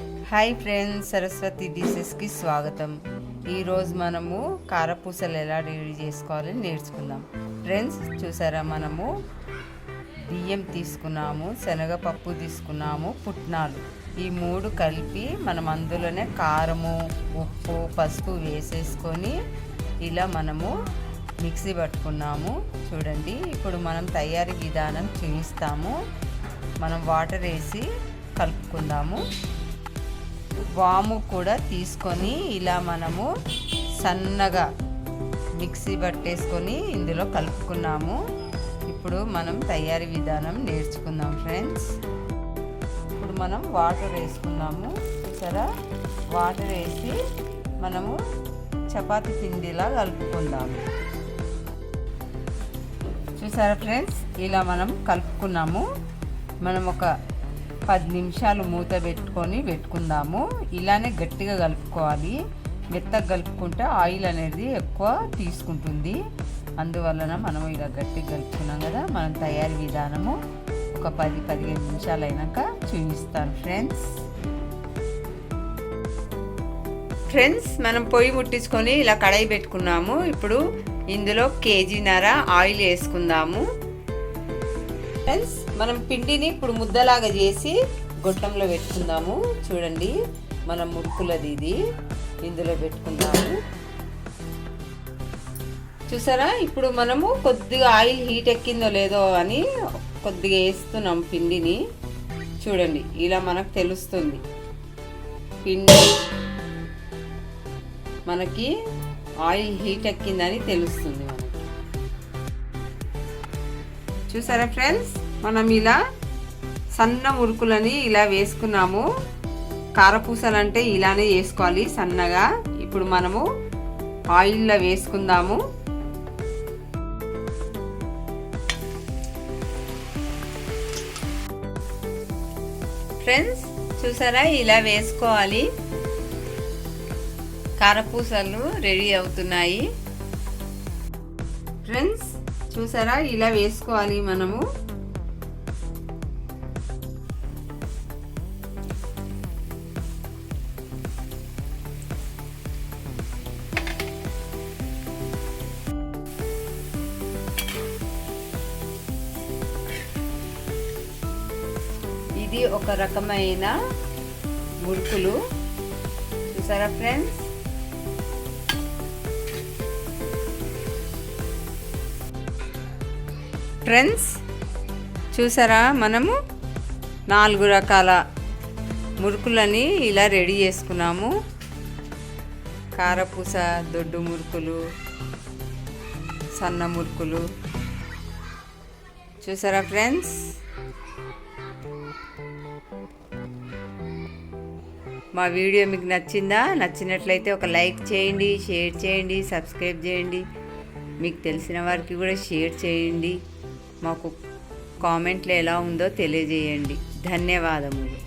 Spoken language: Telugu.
హాయ్ ఫ్రెండ్స్ సరస్వతి డిషెస్కి స్వాగతం. ఈరోజు మనము కారపూసలు ఎలా రెడీ చేసుకోవాలని నేర్చుకుందాం. ఫ్రెండ్స్ చూసారా మనము? బియ్యం తీసుకున్నాము శనగపప్పు తీసుకున్నాము పుట్నాలు. ఈ మూడు కలిపి మనం అందులోనే కారము ఉప్పు పసుపు వేసేసుకొని ఇలా మనము మిక్సీ పట్టుకున్నాము. చూడండి ఇప్పుడు మనం తయారీ విధానం చూపిస్తాము. మనం వాటర్ వేసి కలుపుకుందాము. వాము కూడా తీసుకొని ఇలా మనము సన్నగా మిక్సీ పట్టేసుకొని ఇందులో కలుపుకున్నాము. ఇప్పుడు మనం తయారీ విధానం నేర్చుకుందాం ఫ్రెండ్స్. ఇప్పుడు మనం వాటర్ వేసుకున్నాము. చూసారా? వాటర్ వేసి మనము చపాతి పిండిలా కలుపుకుందాము చూసారా ఫ్రెండ్స్? ఇలా మనం కలుపుకున్నాము. మనం ఒక పది నిమిషాలు మూత పెట్టుకొని పెట్టుకుందాము. ఇలానే గట్టిగా కలుపుకోవాలి. మెత్తగా కలుపుకుంటే ఆయిల్ అనేది ఎక్కువ తీసుకుంటుంది. అందువలన మనం ఇలా గట్టిగా కలుపుకున్నాం కదా మనం తయారీ విధానము ఒక పది పదిహేను నిమిషాలు అయినాక చూపిస్తాను ఫ్రెండ్స్. ఫ్రెండ్స్ మనం పొయ్యి ముట్టించుకొని ఇలా కడాయి పెట్టుకున్నాము. ఇప్పుడు ఇందులో కేజీన్నర ఆయిల్ వేసుకుందాము. ఫ్రెండ్స్ మనం పిండిని ఇప్పుడు ముద్దలాగా చేసి గొట్టంలో పెట్టుకుందాము. చూడండి మనం మురుకులది ఇది. ఇందులో పెట్టుకుందాము. చూసారా? ఇప్పుడు మనము కొద్దిగా ఆయిల్ హీట్ ఎక్కిందో లేదో అని కొద్దిగా వేస్తున్నాం పిండిని. చూడండి ఇలా మనకు తెలుస్తుంది. పిండి మనకి ఆయిల్ హీట్ ఎక్కిందని తెలుస్తుంది మనకి. చూసారా ఫ్రెండ్స్? మనం ఇలా సన్న మురుకులని ఇలా వేసుకున్నాము. కారపూసలు అంటే ఇలానే వేసుకోవాలి సన్నగా. ఇప్పుడు మనము ఆయిల్లో వేసుకుందాము. ఫ్రెండ్స్ చూసారా? ఇలా వేసుకోవాలి. కారపూసలు రెడీ అవుతున్నాయి. ఫ్రెండ్స్ చూసారా? ఇలా వేసుకోవాలి మనము. ఇది ఒక రకమైన మురుకులు. చూసారా ఫ్రెండ్స్? ఫ్రెండ్స్ చూసారా మనము నాలుగు రకాల మురుకులని ఇలా రెడీ చేసుకున్నాము. కారపూస దొడ్డు మురుకులు సన్న మురుకులు. చూసారా ఫ్రెండ్స్? మా వీడియో మీకు నచ్చిందా? నచ్చినట్లయితే ఒక లైక్ చేయండి షేర్ చేయండి సబ్స్క్రైబ్ చేయండి. మీకు తెలిసిన వారికి కూడా షేర్ చేయండి. మాకు కామెంట్లు ఎలా ఉందో తెలియజేయండి. ధన్యవాదములు.